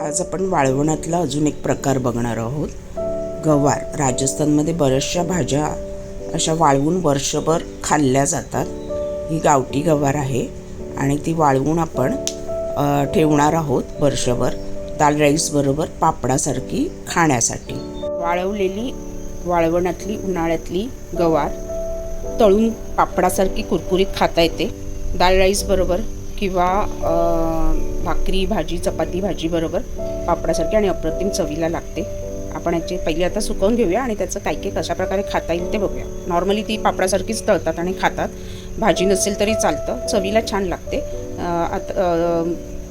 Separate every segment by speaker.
Speaker 1: आज आपण वाळवणातला अजून एक प्रकार बघणार आहोत. गवार. राजस्थानमध्ये बऱ्याचशा भाज्या अशा वाळवून वर्षभर खाल्ल्या जातात. ही गावठी गवार आहे आणि ती वाळवून आपण ठेवणार आहोत वर्षभर. दाल राईसबरोबर पापडासारखी खाण्यासाठी. वाळवलेली वाळवणातली उन्हाळ्यातली गवार तळून पापडासारखी कुरकुरीत खाता येते. दाल राईसबरोबर किंवा भाकरी भाजी चपाती भाजी बरोबर पापडासारखी आणि अप्रतिम चवीला लागते. आपण याची पहिले आता सुकवून घेऊया आणि त्याचं काय काय कशाप्रकारे खाता येईल ते बघूया. नॉर्मली ती पापडासारखीच तळतात आणि खातात. भाजी नसेल तरी चालतं. चवीला छान लागते. आता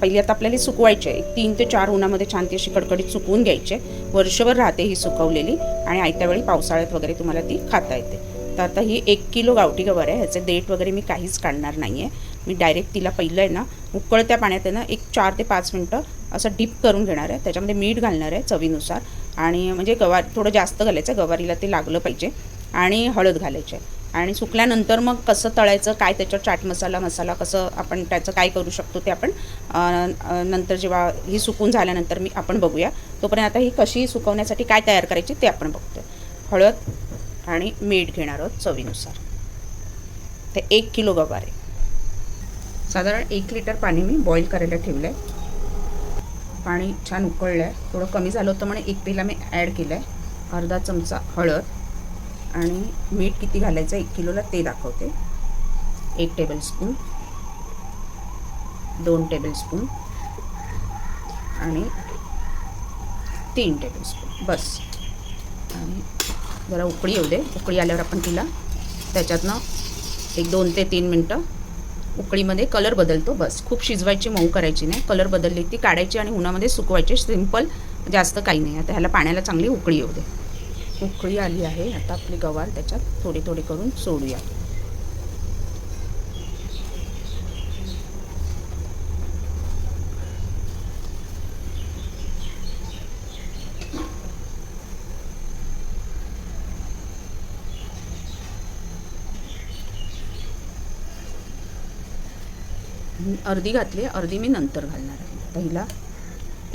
Speaker 1: पहिली आता आपल्याला सुकवायचे सुकवायची आहे. तीन ते चार उन्हामध्ये छान ती अशी कडकडीत सुकवून घ्यायची. आहे. वर्षभर राहते ही सुकवलेली आणि आयत्या वेळी पावसाळ्यात वगैरे तुम्हाला ती खाता येते. तर आता ही एक किलो गावठी गवार आहे. ह्याचे देठ वगैरे मी काहीच काढणार नाही आहे मी डायरेक्ट तिला पहिलं आहे ना उकळत्या पाण्यात आहे ना एक चार ते पाच मिनटं असं डीप करून घेणार आहे. त्याच्यामध्ये मीठ घालणार आहे चवीनुसार. आणि म्हणजे गवार थोडं जास्त घालायचं गवारीला ते लागलं पाहिजे. आणि हळद घालायची आहे. आणि सुकल्यानंतर मग कसं तळायचं काय त्याच्यावर चाट मसाला मसाला कसं आपण त्याचं काय करू शकतो ते आपण नंतर जेव्हा ही सुकून झाल्यानंतर मी आपण बघूया. तोपर्यंत आता ही कशी सुकवण्यासाठी काय तयार करायची ते आपण बघतोय. हळद आणि मीठ घेणार आहोत चवीनुसार. ते एक किलो गवार. आहे साधारण एक लिटर पाणी मी बॉईल करायला ठेवलं आहे पाणी छान उकळलं आहे थोडं कमी झालं होतं म्हणून एक पेला मी ॲड केलं आहे अर्धा चमचा हळद आणि मीठ किती घालायचं एक किलोला ते दाखवते. एक टेबलस्पून दोन टेबलस्पून आणि तीन टेबलस्पून बस. आणि जरा उकळी येऊ दे. उकळी आल्यावर आपण तिला त्याच्यातनं एक दोन ते तीन मिनटं उकळीमध्ये कलर बदलतो. बस. खूप शिजवायची मऊ करायची नाही. कलर बदलली ती काढायची आणि उन्हामध्ये सुकवायची. सिंपल जास्त काही नाही. आता ह्याला पाण्याला चांगली उकळी येऊ दे. उकळी आली आहे. आता आपली गवार त्याच्यात थोडी थोडी करून सोडूया. अर्धी घातली आहे अर्धी मी नंतर घालणार आहे. पहिला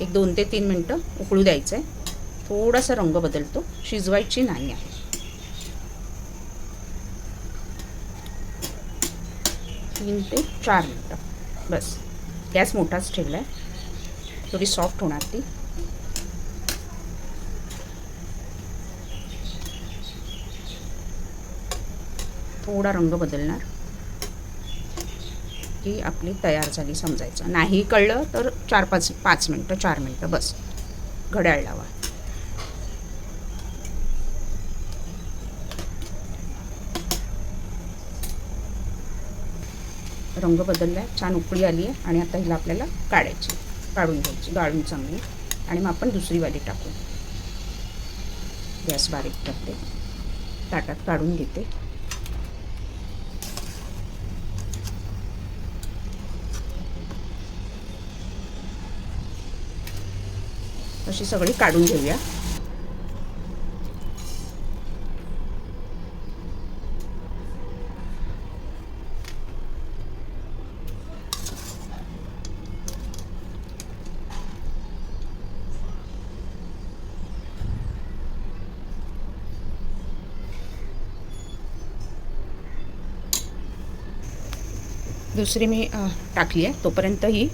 Speaker 1: एक दोन ते तीन मिनटं उकळू द्यायचं आहे थोडासा रंग बदलतो. शिजवायची नाही आहे. तीन ते चार मिनटं. बस. गॅस मोठाच ठेवला आहे थोडी सॉफ्ट होणार ती. थोडा रंग बदलणार. की आपली तयार झाली समजायचं. नाही कळलं तर चार पाच पाच मिनटं चार मिनटं बस. घड्याळ लावा. रंग बदलला आहे छान उकळी आली आहे आणि आता हिला आपल्याला काढायची काढून घ्यायची गाळून चांगली. आणि मग आपण दुसरी वाली टाकू. गॅस बारीक करते. ताटात काढून घेते. अशी सगळी काढून घेऊया. दुसरी मी टाकली आहे तोपर्यंत ही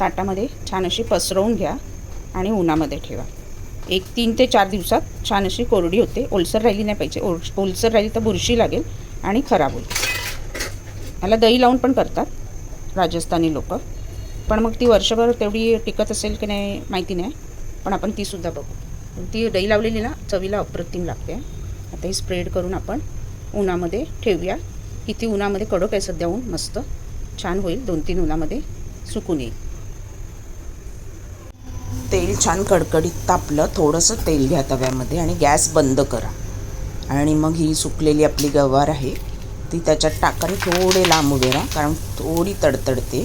Speaker 1: ताटामध्ये छान अशी पसरवून घ्या. आणि उन्हामध्ये ठेवा. एक तीन ते चार दिवसात छान अशी कोरडी होते. ओलसर राहिली नाही पाहिजे. ओल ओलसर राहिली तर बुरशी लागेल आणि खराब होईल. याला दही लावून पण करतात राजस्थानी लोक. पण मग ती वर्षभर तेवढी टिकत असेल की नाही माहिती नाही. पण आपण तीसुद्धा बघू. ती दही लावलेली ना चवीला अप्रतिम लागते. आता ही स्प्रेड करून आपण उन्हामध्ये ठेवूया. किती उन्हामध्ये कडक आहे सध्या ऊन. मस्त छान होईल. दोन तीन उन्हामध्ये सुकून येईल. तेल छान कडकडीत तापलं थोडंसं तेल घ्या तव्यामध्ये आणि गॅस बंद करा. आणि मग ही सुकलेली आपली गवार आहे ती त्याच्यात टाका आणि थोडे लांब उभे राहा कारण थोडी तडतडते.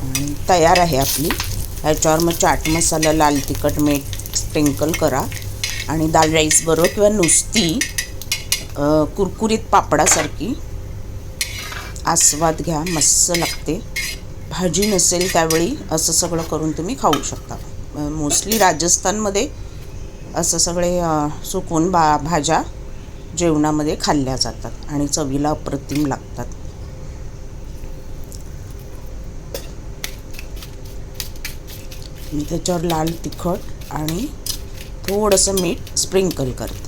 Speaker 1: आणि तयार आहे आपली. ह्याच्यावर मग चाट मसाला लाल तिखट मीठ स्प्रिंकल करा. आणि दाल राईस बरोबर किंवा नुसती कुरकुरीत पापडासारखी आस्वाद घ्या मस्त लागते. भाजी नसेल त्यावेळी असं सगळं करून तुम्ही खाऊ शकता. मोस्टली राजस्थानमध्ये असं सगळे सुकून बा भाज्या जेवणामध्ये खाल्ल्या जातात आणि चवीला अप्रतिम लागतात. मी त्याच्यावर लाल तिखट आणि थोडंसं मीठ स्प्रिंकल करते.